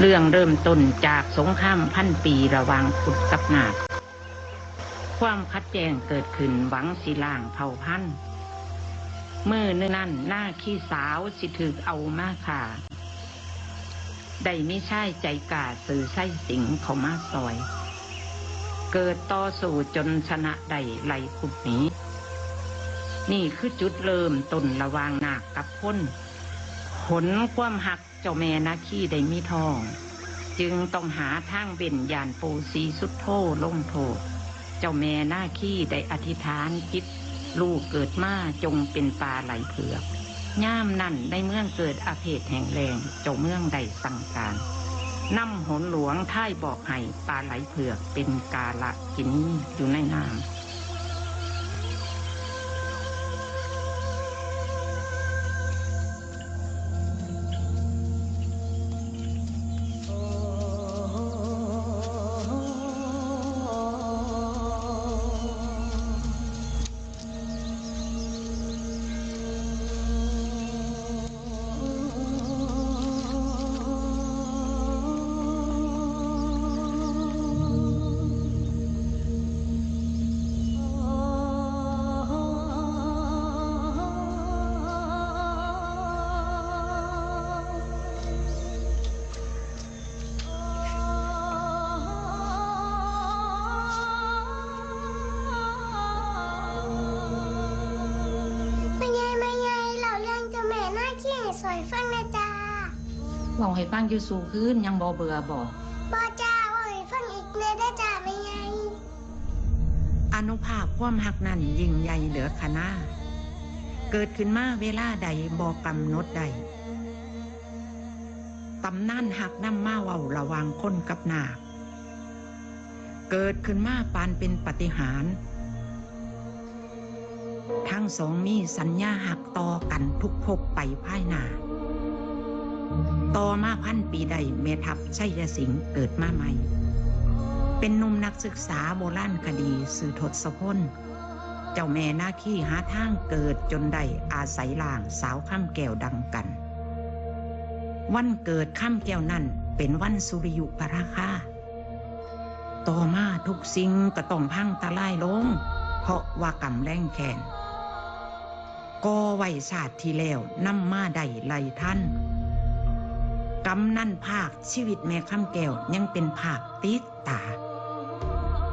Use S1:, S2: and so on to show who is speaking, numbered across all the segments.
S1: เรื่องเริ่มต้นจากสงครามพันปีระหว่างพุทธกับนาคความคัดแย้งเกิดขึ้นหวังสีล่างเผ่าพันธุ์เมื่อนนั่นหน้าขี้สาวสิถึกเอามาค่ะได้ไม่ใช่ใจกาสื่อไส้สิงเขามาซอย เกิดต่อสู่จนชนะได้ไหลขุดหนีนี่คือจุดเริ่มต้นระวางนาคกับพ้นผลความหัก จ้าแม่นาคีได้มีทอง จึงต้องหาทางเบ่นยานปูสีสุดโทลงโทษ เจ้าแม่นาคีได้อธิษฐานจิตลูกเกิดมาจงเป็นปลาไหลเผือกย่ามนั่นในเมืองเกิดอาเพศแห่งแรงเจ้าเมืองใดสั่งการนำหนหลวงท่ายบอกให้ปลาไหลเผือกเป็นกาละกินอยู่ในน้ำ บอกให้ฟังอยู่สู่คืนยังบ่เบื่อบอก
S2: บอจ้าว่าให้ฟังอีกเลยได้จ้าไม่ไง
S1: อนุภาพความหักนั้นยิ่งใหญ่เหลือขนาเกิดขึ้นมาเวลาใดบอกกำหนดใดตำนานหักน้ำมาเว้าระหวังคนกับนาคเกิดขึ้นมาปานเป็นปฏิหารย์ทั้งสองมีสัญญาหักต่อกันทุกภพไปภายหน้า ต่อมาพันปีใดเมทัพชัยสิงห์เกิดมาใหม่ เป็นนุ่มนักศึกษาโบราณคดีสื่อทศพลเจ้าแม่นาคีหาทางเกิดจนได้อาศัยล่างสาวข้ามแก้วดังกัน วันเกิดข้ามแก้วนั่นเป็นวันสุริยุปราคาต่อมาทุกสิ่งก็ต้องพังทลายลง เพราะว่ากำแรงแขนก็ไวศาสตร์ที่แล้วนำมาได้ไล่ท่าน กำนั่นภาคชีวิตแม่ข้ามแก้วยังเป็นภาคติดตา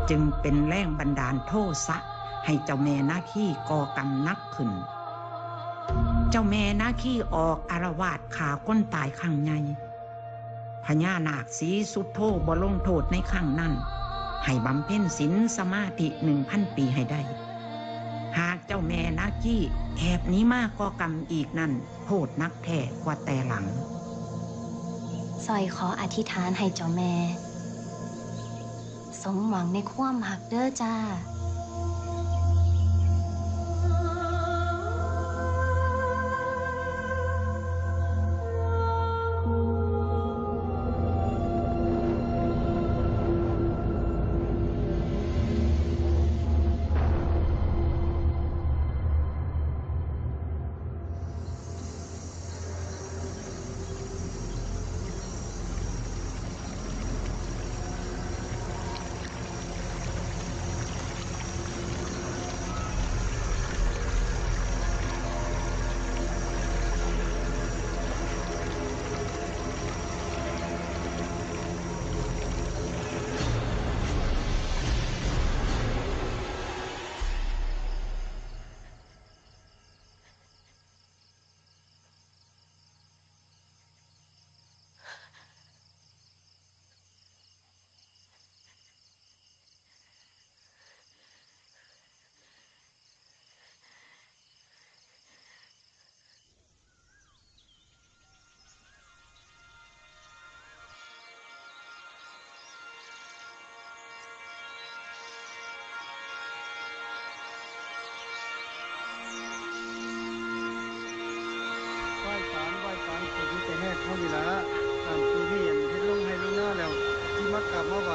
S1: จึงเป็นแรงบันดาลโทสะให้เจ้าแม่นาคีก่อกรรมนักขึ้น เจ้าแม่นาคีออกอารวาสขาก้นตายข้างในพญานาคสีสุดโทบลงโทษในข้างนั้น ให้บำเพ็ญศีลสมาธิหนึ่งพันปีให้ได้ หากเจ้าแม่นาคีแอบนี้มากก่อกรรมอีกนั่นโทษนักแท้กว่าแต่หลัง
S3: ซอยขออธิษฐานให้เจ้าแม่ สมหวังในความหักเด้อจ้า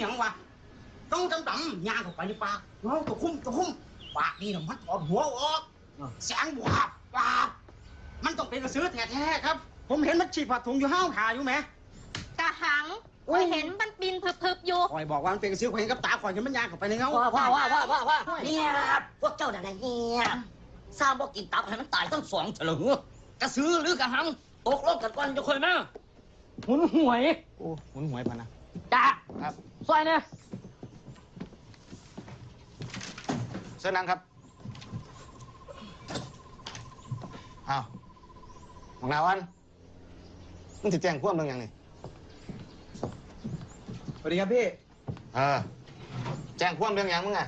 S4: หยังวะต้องดำดำๆย่างเข้าไปในป่าเงาตัวคุ้มตัวคุ้มปากนี่น่ะมันถอดหัวออกแสงวาบวาบมันต้องเป็นกระสือแท้ๆครับ ผมเห็นมันฉีกผ้าถุงอยู่ห้าวขาอยู่ไหม
S5: กะหังไว้เห็นมันบินพึบๆอยู่
S4: คอยบอกว่ามันเป็นกระสือคอยเห็นกับตาคอยเห็นมันย่างเข้าไปในเงา
S6: ว่าว่าว่าว่าว่าว่าเนี่ยครับพวกเจ้าเนี่ยเนี่ยสร้างบอกกินตับให้มันตายทั้งสองเถลอกระสือหรือกระหังตกลงกันก่อนจะค่อยมาหุนหวย
S4: โอ้หุนหวยพะนะ
S6: จ้า
S4: ครับ
S6: ซอยเนี่ย
S4: เสื้อนังครับอ้าวมองนาวันมึงจะแจ้งความเรื่องหยังนี่
S7: สวัสดีครับพี่
S4: เออ แจ้งความเรื่องหยังมึงอะ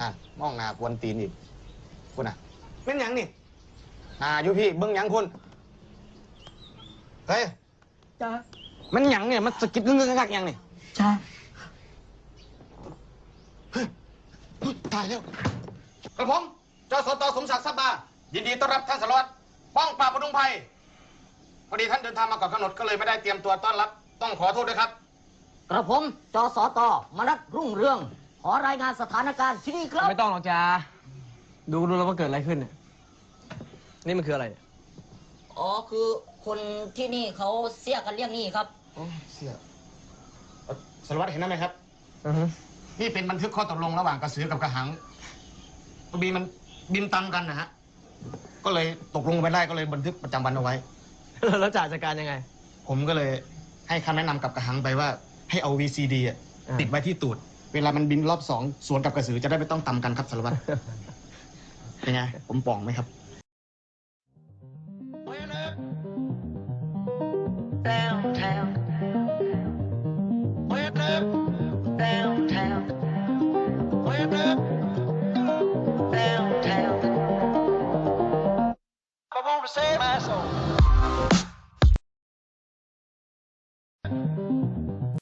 S4: นั่นมองหน้ากวนตีนอีกคุณอะเป็นหยังนี่อ่าอยู่พี่เบิ้งหยังคุณเฮ้ย
S6: จ้า
S4: มันหยังเนี่ยมันสะกิดงึกๆงักๆหยังนี่
S6: จ้า
S4: เฮ้ยเฮ้ยตายแล้วกระผมเจ้าสตสมศักดิ์สับบายินดีต้อนรับท่านสารวัตรป้องปราบปดุงภัยพอดีท่านเดินทางมาก่อนกำหนดก็เลยไม่ได้เตรียมตัวต้อนรับ ต้องขอโทษด้วยครับ
S6: กระผมจสตมนัดรุ่งเรือง ขอรายงานสถานการณ์ที่นี่ครับ
S7: ไม่ต้องหรอกจ้าดูดูแล้วว่าเกิดอะไรขึ้นเนี่ยนี่มันคืออะไรเนี่ย
S6: อ๋อคือ คนที่นี่เขาเสียกันเรื่องนี้ครับ
S4: โอ้เสียเอ่อสารวัตรเห็นนั่นไหมครับ
S7: อือฮึ
S4: นี่เป็นบันทึกข้อตกลงระหว่างกระสือกับกระหังพอดีมันบินตามกันนะฮะ ก็เลยตกลงไปได้ก็เลยบันทึกประจำวันเอาไว้
S7: แล้วจ่าจัดการยังไง
S4: ผมก็เลยให้คำแนะนำกับกระหังไปว่า ให้เอา VCD อะ
S7: อ่า
S4: ติดไว้ที่ตูด เวลามันบินรอบสองสวนกับกระสือจะได้ไม่ต้องตำกันครับสารวัตร เป็นไงผมป่องไหมครับ
S6: downtown.